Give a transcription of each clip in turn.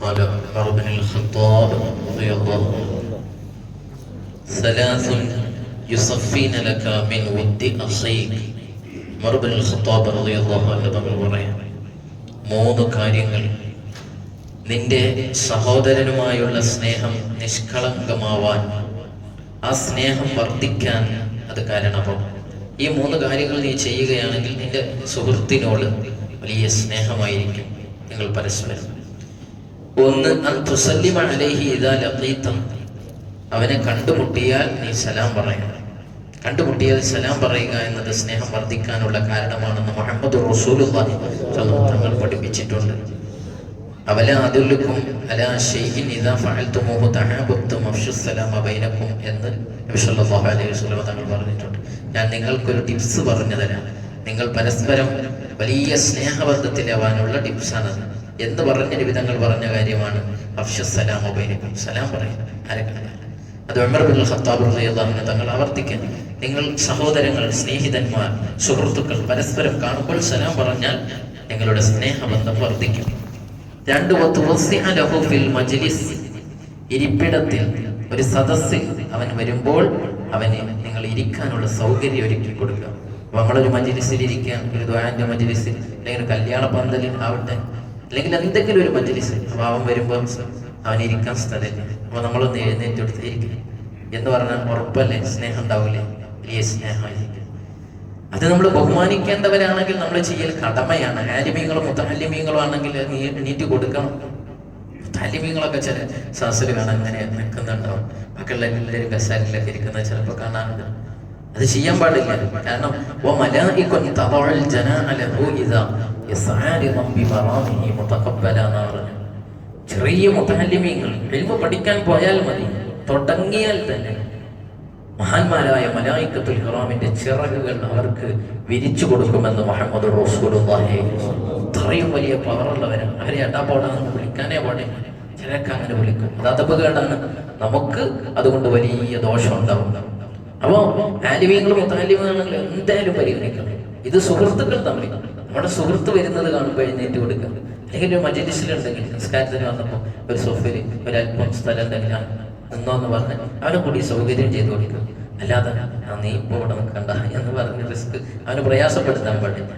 قال عمر بن الخطاب رضي الله عنه ثلاث يصفين لك من ود أخيك Umar bin Khattab റളിയല്ലാഹു അൻഹു തങ്ങൾ പറയാം മൂന്ന് കാര്യങ്ങൾ നിന്റെ സഹോദരനുമായുള്ള സ്നേഹം നിഷ്കളങ്കമാവാൻ ആ സ്നേഹം വർദ്ധിക്കാൻ അത് കാരണമാവും ഈ മൂന്ന് കാര്യങ്ങൾ നീ ചെയ്യുകയാണെങ്കിൽ നിന്റെ സുഹൃത്തിനോട് വലിയ സ്നേഹമായിരിക്കും നിങ്ങൾ പരസ്പരം ഒന്ന് അൻ തുസല്ലിമ അലൈഹി ഇദാ ലഖീത. അവനെ കണ്ടുമുട്ടിയാൽ നീ സലാം പറയണം. കണ്ടുമുട്ടിയാൽ സലാം പറയുക എന്നത് സ്നേഹം വർദ്ധിക്കാനുള്ള കാരണമാണെന്ന് മുഹമ്മദ് റസൂലുള്ളാഹി തങ്ങൾ പഠിപ്പിച്ചിട്ടുണ്ട്. അവല അതുല്ലുക്കും അല ഷൈഇൻ ഇതാ ഫഅൽതുമൂഹു തഹാബത്തും അഫ്ശുസ് അബൈനക്കും ബൈനക്കും എന്ന് നബി സല്ലല്ലാഹു അലൈഹി വസല്ലം തങ്ങൾ പറഞ്ഞിട്ടുണ്ട്. ഞാൻ നിങ്ങൾക്കൊരു ടിപ്സ് പറഞ്ഞു തരാം. നിങ്ങൾ പരസ്പരം വലിയ സ്നേഹബന്ധത്തിലാവാനുള്ള ടിപ്സാണ് എന്ന് പറഞ്ഞ വിധങ്ങൾ പറഞ്ഞ കാര്യമാണ്. അഫ്ഷസ്സലാം ഉപയോഗിക്കും സലാം പറയും. ആരൊക്കെ അത് ഉമർ ബിൻ ഖത്താബ് തങ്ങൾ ആവർത്തിക്കാൻ. നിങ്ങൾ സഹോദരങ്ങൾ സ്നേഹിതന്മാർ സുഹൃത്തുക്കൾ പരസ്പരം കാണുമ്പോൾ സലാം പറഞ്ഞാൽ നിങ്ങളുടെ സ്നേഹബന്ധം വർദ്ധിക്കും. രണ്ട് മജ്ലിസ്. ഇരിപ്പിടത്തിൽ ഒരു സദസ്സിൽ അവൻ വരുമ്പോൾ അവന് നിങ്ങൾ ഇരിക്കാനുള്ള സൗകര്യം ഒരുക്കി കൊടുക്കുക നമ്മളൊരു മജ്ലിസിൽ ഇരിക്കാൻ ഒരു ദ്വാന്റെ മജ്ലിസിൽ അല്ലെങ്കിൽ ഒരു കല്യാണ പന്തലിൽ ആവട്ടെ അല്ലെങ്കിൽ എന്തെങ്കിലും ഒരു മജ്ലിസിൽ അപ്പോൾ അവൻ വരുമ്പോൾ അവൻ ഇരിക്കാൻ സ്ഥലമില്ല. അപ്പൊ നമ്മളൊന്ന് എഴുന്നേറ്റ് എടുത്തിരിക്കും എന്ന് പറഞ്ഞാൽ ഉറപ്പല്ലേ? സ്നേഹം ഉണ്ടാവില്ലേ വലിയ സ്നേഹമായിരിക്കും. അത് നമ്മൾ ബഹുമാനിക്കേണ്ടവരാണെങ്കിൽ നമ്മൾ ചെയ്യൽ കടമയാണ്. ആലിമീങ്ങളും മുത്തഹല്യമീങ്ങളും ആണെങ്കിൽ നീ എണീറ്റ് കൊടുക്കണം. മുത്തഹല്യമീങ്ങളൊക്കെ ചില സാസിൽ കാണാൻ അങ്ങനെ നിൽക്കുന്നുണ്ടാവും. ബാക്കിയുള്ള എല്ലാവരും കസാലിലൊക്കെ ഇരിക്കുന്നത് ചിലപ്പോൾ കാണാറുണ്ട്. അത് ചെയ്യാൻ പാടില്ല. കാരണം ചെറിയ മുത്തഹല്ലിമീങ്ങൾ എൽമ പഠിക്കാൻ പോയാൽ മതി. തുടങ്ങിയാൽ തന്നെ മഹാന്മാരായ മലായിക്കത്തുൽ ഹിറാമിന്റെ ചിറകുകൾ അവർക്ക് വിരിച്ചു കൊടുക്കുമെന്ന് മുഹമ്മദ് റസൂലുള്ളാഹി ഇത്രയും വലിയ പവറുള്ളവരാണ് അവരെ എടാപോടാന്ന് വിളിക്കാനേ പാടില്ല. ചിലക്കങ്ങനെ വിളിക്കും. അത് നമുക്ക് അതുകൊണ്ട് വലിയ ദോഷം ഉണ്ടാവും അപ്പോ ആലിമീങ്ങളും മുത്താലിമീങ്ങളും എന്തായാലും പരിഗണിക്കണം. ഇത് സുഹൃത്തുക്കൾ തമ്മിൽ. നമ്മുടെ സുഹൃത്ത് വരുന്നത് കാണുമ്പോൾ എഴുന്നേറ്റ് കൊടുക്കുക. അല്ലെങ്കിൽ ഒരു മജലിസിലുണ്ടെങ്കിൽ നിസ്കാരത്തിന് വന്നപ്പോൾ ഒരു സോഫയിൽ ഒരല്പം സ്ഥലം എന്തെങ്കിലും നിന്നോ എന്ന് പറഞ്ഞ് അവനെ കൂടി സൗകര്യം ചെയ്തു കൊടുക്കുക. അല്ലാതെ നീ ഇപ്പൊ ഇവിടെ നിൽക്കണ്ട എന്ന് പറഞ്ഞ് റിസ്ക് അവന് പ്രയാസപ്പെടുത്താൻ പാടില്ല.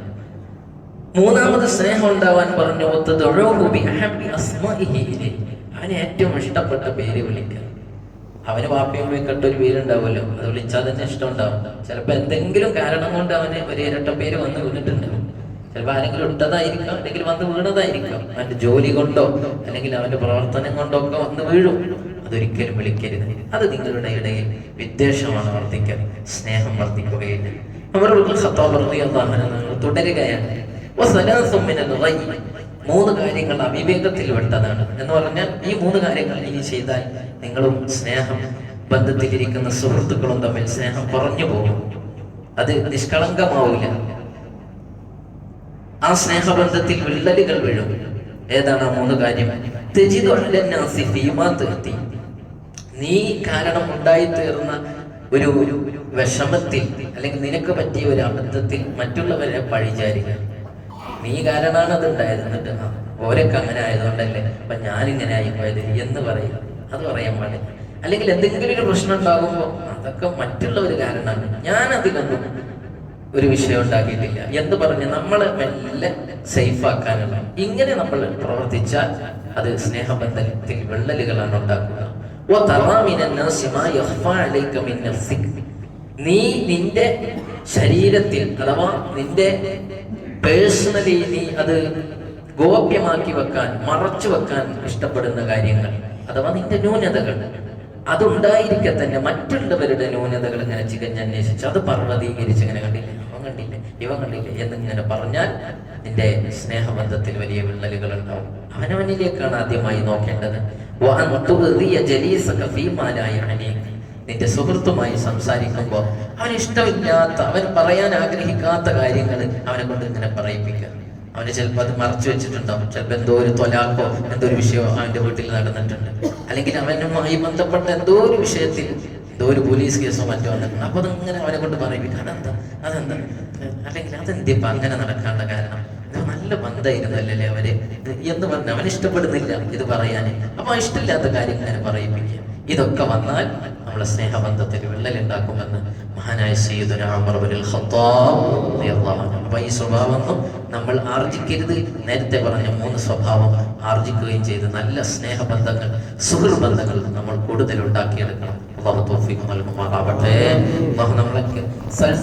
മൂന്നാമത് സ്നേഹം ഉണ്ടാവാൻ പറഞ്ഞു "വത്തദഉഹു ബിഅഹബ്ബി അസ്മാഇഹി ഇലൈഹി." അവന് ഏറ്റവും ഇഷ്ടപ്പെട്ട പേര് വിളിക്കുക. അവന് വാപ്പയും വെക്കട്ട ഒരു പേരുണ്ടാവുമല്ലോ അത് വിളിച്ചാൽ തന്നെ ഇഷ്ടം ഉണ്ടാവും. ചിലപ്പോ എന്തെങ്കിലും കാരണം കൊണ്ട് അവന് ഒരു ഇരട്ട പേര് വന്ന് വീണിട്ടുണ്ടാവും. ചിലപ്പോ ആരെങ്കിലും ഇട്ടതായിരിക്കാം അല്ലെങ്കിൽ വന്ന് വീണതായിരിക്കാം. അവന്റെ ജോലി കൊണ്ടോ അല്ലെങ്കിൽ അവന്റെ പ്രവർത്തനം കൊണ്ടോ ഒക്കെ വന്ന് വീഴും. അതൊരിക്കലും വിളിക്കരുത്. അത് നിങ്ങളുടെ ഇടയിൽ വിദ്വേഷമാണ് വർദ്ധിക്കുക സ്നേഹം വർദ്ധിക്കുകയില്ല നിങ്ങൾ തുടരുകയാണ്. മൂന്ന് കാര്യങ്ങൾ അവിവേകത്തിൽ വിട്ടതാണ് എന്ന് പറഞ്ഞാൽ ഈ മൂന്ന് കാര്യങ്ങൾ ഇനി ചെയ്താൽ നിങ്ങളും സ്നേഹം ബന്ധത്തിലിരിക്കുന്ന സുഹൃത്തുക്കളും തമ്മിൽ സ്നേഹം കുറഞ്ഞു പോകും. അത് നിഷ്കളങ്കമാവില്ല. ആ സ്നേഹബന്ധത്തിൽ വിള്ളലുകൾ വീഴും. ഏതാണ് ആ മൂന്ന് കാര്യം? തീർത്തി നീ കാരണം ഉണ്ടായി തീർന്ന ഒരു ഒരു വിഷമത്തിൽ അല്ലെങ്കിൽ നിനക്ക് പറ്റിയ ഒരു അബദ്ധത്തിൽ മറ്റുള്ളവരെ പഴിചാരിക നീ കാരണമാണ് അത് ഉണ്ടായത് എന്നിട്ട് ആ ഓരൊക്കെ അങ്ങനെ ആയതുകൊണ്ടല്ലേ? അപ്പൊ ഞാനിങ്ങനെ പോയത് എന്ന് പറയും? അത് പറയാൻ പാടില്ല. അല്ലെങ്കിൽ എന്തെങ്കിലും ഒരു പ്രശ്നം ഉണ്ടാകുമ്പോൾ അതൊക്കെ മറ്റുള്ളവർ കാരണമാണ് ഞാൻ അതിനൊന്നും ഒരു വിഷയം ഉണ്ടാക്കിയിട്ടില്ല. എന്ന് പറഞ്ഞ് നമ്മളെ മെല്ലെ സേഫ് ആക്കാനുള്ള. ഇങ്ങനെ നമ്മൾ പ്രവർത്തിച്ചാൽ അത് സ്നേഹബന്ധത്തിൽ വിള്ളലുകളാണ് ഉണ്ടാക്കുക. നീ നിന്റെ ശരീരത്തിൽ അഥവാ നിന്റെ പേഴ്സണലി നീ അത് ഗോപ്യമാക്കി വെക്കാൻ മറച്ചു വെക്കാൻ ഇഷ്ടപ്പെടുന്ന കാര്യങ്ങൾ അഥവാ നിന്റെ ന്യൂനതകൾ അതുണ്ടായിരിക്കെ തന്നെ മറ്റുള്ളവരുടെ ന്യൂനതകൾ ഇങ്ങനെ ചികഞ്ഞന്വേഷിച്ച് അത് പർവതീകരിച്ച് ഇങ്ങനെ കണ്ടില്ല? അവൻ കണ്ടില്ല? ഇവൻ കണ്ടില്ല? എന്നിങ്ങനെ പറഞ്ഞാൽ നിന്റെ സ്നേഹബന്ധത്തിൽ വലിയ വിള്ളലുകൾ ഉണ്ടാവും അവനവനിലേക്കാണ് ആദ്യമായി നോക്കേണ്ടത്. നിന്റെ സുഹൃത്തുമായി സംസാരിക്കുമ്പോൾ അവന് ഇഷ്ടമില്ലാത്ത അവൻ പറയാൻ ആഗ്രഹിക്കാത്ത കാര്യങ്ങൾ അവനെ കൊണ്ട് ഇങ്ങനെ പറയിപ്പിക്കുക. അവന് ചിലപ്പോൾ അത് മറച്ചു വെച്ചിട്ടുണ്ടാവും. ചിലപ്പോൾ എന്തോ ഒരു തൊലാക്കോ എന്തോ ഒരു വിഷയമോ അവന്റെ വീട്ടിൽ നടന്നിട്ടുണ്ട്. അല്ലെങ്കിൽ അവനുമായി ബന്ധപ്പെട്ട എന്തോ ഒരു വിഷയത്തിൽ എന്തോ ഒരു പോലീസ് കേസോ മറ്റോ വന്നിട്ടുണ്ട് അപ്പൊ അതിങ്ങനെ അവനെ കൊണ്ട് പറയിപ്പിക്കുക അതെന്താ? അതെന്താ? അല്ലെങ്കിൽ അതെന്തിപ്പ അങ്ങനെ നടക്കാനുള്ള കാരണം? നല്ല ബന്ധമായിരുന്നു അല്ലല്ലേ അവർ? എന്ന് പറഞ്ഞ അവൻ ഇഷ്ടപ്പെടുന്നില്ല ഇത് പറയാൻ അപ്പൊ ഇഷ്ടമില്ലാത്ത കാര്യം ഇങ്ങനെ പറയിപ്പിക്കുക. ഇതൊക്കെ വന്നാൽ നമ്മളെ സ്നേഹബന്ധത്തിൽ വിള്ളലുണ്ടാക്കുമെന്ന് മഹാനായ സയ്യിദുന ഉമർ ഖത്താബ് ഈ സ്വഭാവമൊന്നും നമ്മൾ ആർജിക്കരുത്. നേരത്തെ പറഞ്ഞ മൂന്ന് സ്വഭാവം ആർജിക്കുകയും ചെയ്ത് നല്ല സ്നേഹബന്ധങ്ങൾ സുഹൃബന്ധങ്ങൾ നമ്മൾ കൂടുതൽ ഉണ്ടാക്കിയെടുക്കണം അള്ളാഹു നമ്മളൊക്കെ സൽ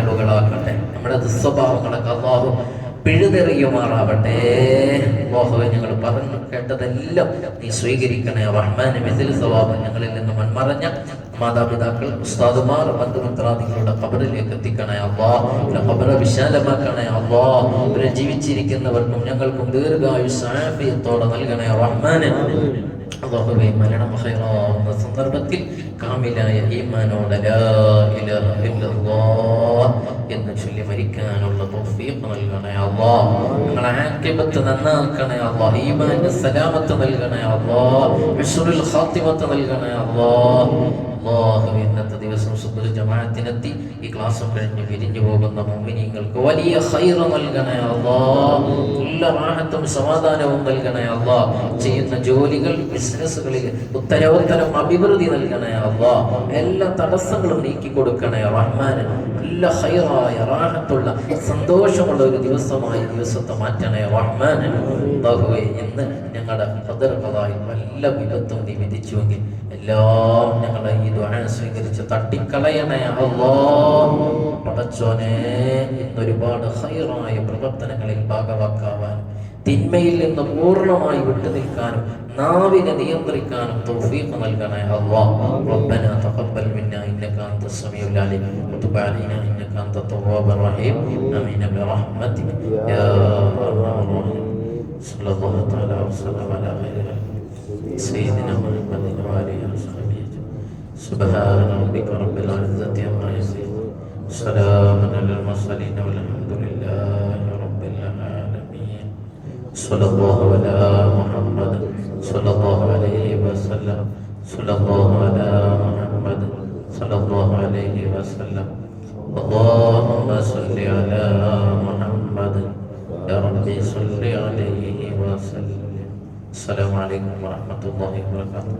ആളുകളാക്കട്ടെ. നമ്മുടെ ദുസ്വഭാവങ്ങളൊക്കെ അള്ളാഹു പിഴുതെറിയുമാറാവട്ടെ. അള്ളാഹുവെ ഞങ്ങൾ പറഞ്ഞു കേട്ടതെല്ലാം നീ സ്വീകരിക്കണേ. റഹ്മാൻ മിഥിൽ സ്വഭാവം ഞങ്ങളിൽ നിന്ന് മൺമറഞ്ഞ മാതാപിതാക്കൾ ഉസ്താദുമാർ ബന്ധുമിത്രാദികളുടെ ഖബറിലേക്ക് എത്തിക്കണേ അള്ളാ. ഖബറ വിശാലമാക്കണേ അള്ളാ. അവരെ ജീവിച്ചിരിക്കുന്നവർക്കും ഞങ്ങൾക്കും ദീർഘായുസ് നൽകണേ റഹ്മാനെ. അള്ളാഹുവേ മരണം ഹൈറാവുന്ന സന്ദർഭത്തിൽ കാമിലായ ഈമാനോട് എന്ന് ചൊല്ലി മരിക്കാനുള്ള നൽകണേ സലാമത്ത് നൽകണേ അല്ലാഹ് അല്ലാഹു ഇന്നത്തെ ദിവസം സുബ്ഹ് ജമാഅത്തിനെത്തി. ഈ ക്ലാസ്സും കഴിഞ്ഞ് പിരിഞ്ഞു പോകുന്ന മുഅ്മിനീങ്ങൾക്ക് വലിയ ഹൈറ നൽകണേ അല്ലാഹ് എല്ലാ റാഹത്തും സമാധാനവും നൽകണേ അല്ലാഹ് ചെയ്യുന്ന ജോലികൾ ബിസിനസ്സുകളിൽ ഉത്തരോത്തരം അഭിവൃദ്ധി നൽകണേ അല്ലാഹ് എല്ലാ തടസ്സങ്ങളും നീക്കി കൊടുക്കണേ റഹ്മാൻ നല്ല ഹൈറായ റാഹത്തുള്ള സന്തോഷമുള്ള ഒരു ദിവസമായി ദിവസത്തെ മാറ്റണേ റഹ്മാൻ അല്ലാഹുവേ ഇന്ന് ഞങ്ങളുടെ പതിർക്കതായി നല്ല വിപത്തും നീ വിധിച്ചുവെങ്കിൽ എല്ലാം ഞങ്ങളുടെ ഈ ദ്വാര സ്വീകരിച്ച് തട്ടിക്കളയണേ. അല്ലോ പടച്ചോനെ ഒരുപാട് ഹൈറായ പ്രവർത്തനങ്ങളിൽ ഭാഗവാക്കാവാൻ തിന്മയിൽ നിന്ന് പൂർണമായി വിട്ടുനിൽക്കാനും നാവിനെ നിയന്ത്രിക്കാനും തൗഫീഖ് നൽകണേ. അല്ലാഹ് റബ്ബനാ തഖബ്ബൽ മിന്നാ ഇന്നക അൻത സമീഉൽ അലീം വതുബ് ഇന്നക അൻത തവ്വാബുർ റഹീം ആമീൻ ബിറഹ്മതിക. യാ سبحان ربك رب العزة عما يصفون سلام على المرسلين والحمد لله رب العالمين صلى الله على محمد صلى الله عليه وسلم صلى الله على محمد صلى الله عليه وسلم اللهم صل على محمد يا ربي صل عليه وسلم السلام عليكم ورحمة الله وبركاته